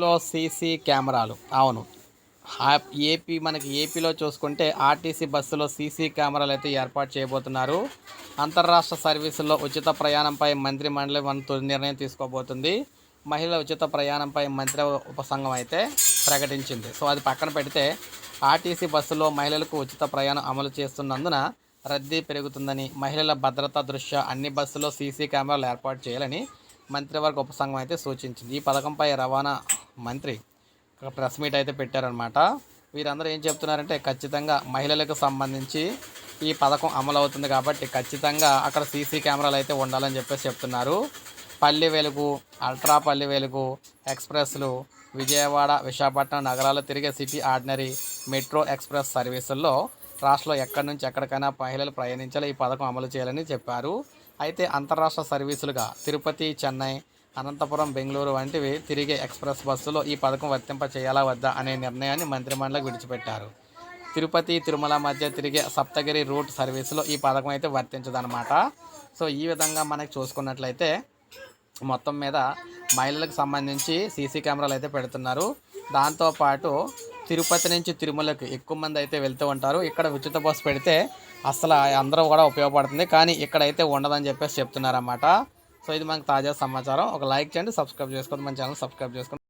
లో సీసీ కెమెరాలు. అవును. ఏపీ మనకి ఏపీలో చూసుకుంటే ఆర్టీసీ బస్సులో సీసీ కెమెరాలు అయితే ఏర్పాటు చేయబోతున్నారు. అంతర్రాష్ట్ర సర్వీసుల్లో ఉచిత ప్రయాణంపై మంత్రి మండలి మన నిర్ణయం తీసుకోబోతుంది. మహిళల ఉచిత ప్రయాణంపై మంత్రి ఉపసంఘం అయితే ప్రకటించింది. సో అది పక్కన పెడితే ఆర్టీసీ బస్సులో మహిళలకు ఉచిత ప్రయాణం అమలు చేస్తున్నందున రద్దీ పెరుగుతుందని మహిళల భద్రతా దృష్ట్యా అన్ని బస్సులో సీసీ కెమెరాలు ఏర్పాటు చేయాలని మంత్రివర్గ ఉపసంఘం అయితే సూచించింది. ఈ పథకంపై రవాణా మంత్రి. ఒక ప్రెస్ మీట్ అయితే పెట్టారనమాట వీరందరూ ఏం చెప్తున్నారంటే ఖచ్చితంగా మహిళలకు సంబంధించి ఈ పథకం అమలు అవుతుంది కాబట్టి ఖచ్చితంగా అక్కడ సీసీ కెమెరాలు అయితే ఉండాలని చెప్పేసి చెప్తున్నారు. పల్లె వెలుగు అల్ట్రా పల్లె వెలుగు ఎక్స్ప్రెస్లు విజయవాడ విశాఖపట్నం నగరాల్లో తిరిగే సిటీ ఆర్డినరీ మెట్రో ఎక్స్ప్రెస్ సర్వీసుల్లో రాష్ట్రంలో ఎక్కడి నుంచి ఎక్కడికైనా మహిళలు ప్రయాణించాలి ఈ పథకం అమలు చేయాలని చెప్పారు. అయితే అంతరాష్ట్ర సర్వీసులుగా తిరుపతి చెన్నై అనంతపురం బెంగళూరు వంటివి తిరిగే ఎక్స్ప్రెస్ బస్సులో ఈ పథకం వర్తింప చేయాలా వద్దా అనే నిర్ణయాన్ని మంత్రిమండలికి విడిచిపెట్టారు. తిరుపతి తిరుమల మధ్య తిరిగే సప్తగిరి రూట్ సర్వీసులో ఈ పథకం అయితే వర్తించదనమాట సో ఈ విధంగా మనకి చూసుకున్నట్లయితే మొత్తం మీద మహిళలకు సంబంధించి సీసీ కెమెరాలు అయితే పెడుతున్నారు. దాంతోపాటు తిరుపతి నుంచి తిరుమలకి ఎక్కువ మంది అయితే వెళ్తూ ఉంటారు. ఇక్కడ ఉచిత బస్సు పెడితే అసలు అందరూ కూడా ఉపయోగపడుతుంది. కానీ ఇక్కడైతే ఉండదని చెప్పేసి చెప్తున్నారన్నమాట. సో ఇది మనకు తాజా సమాచారం. ఒక లైక్ చేయండి సబ్స్క్రైబ్ చేసుకోండి మన ఛానల్ సబ్స్క్రైబ్ చేసుకోండి.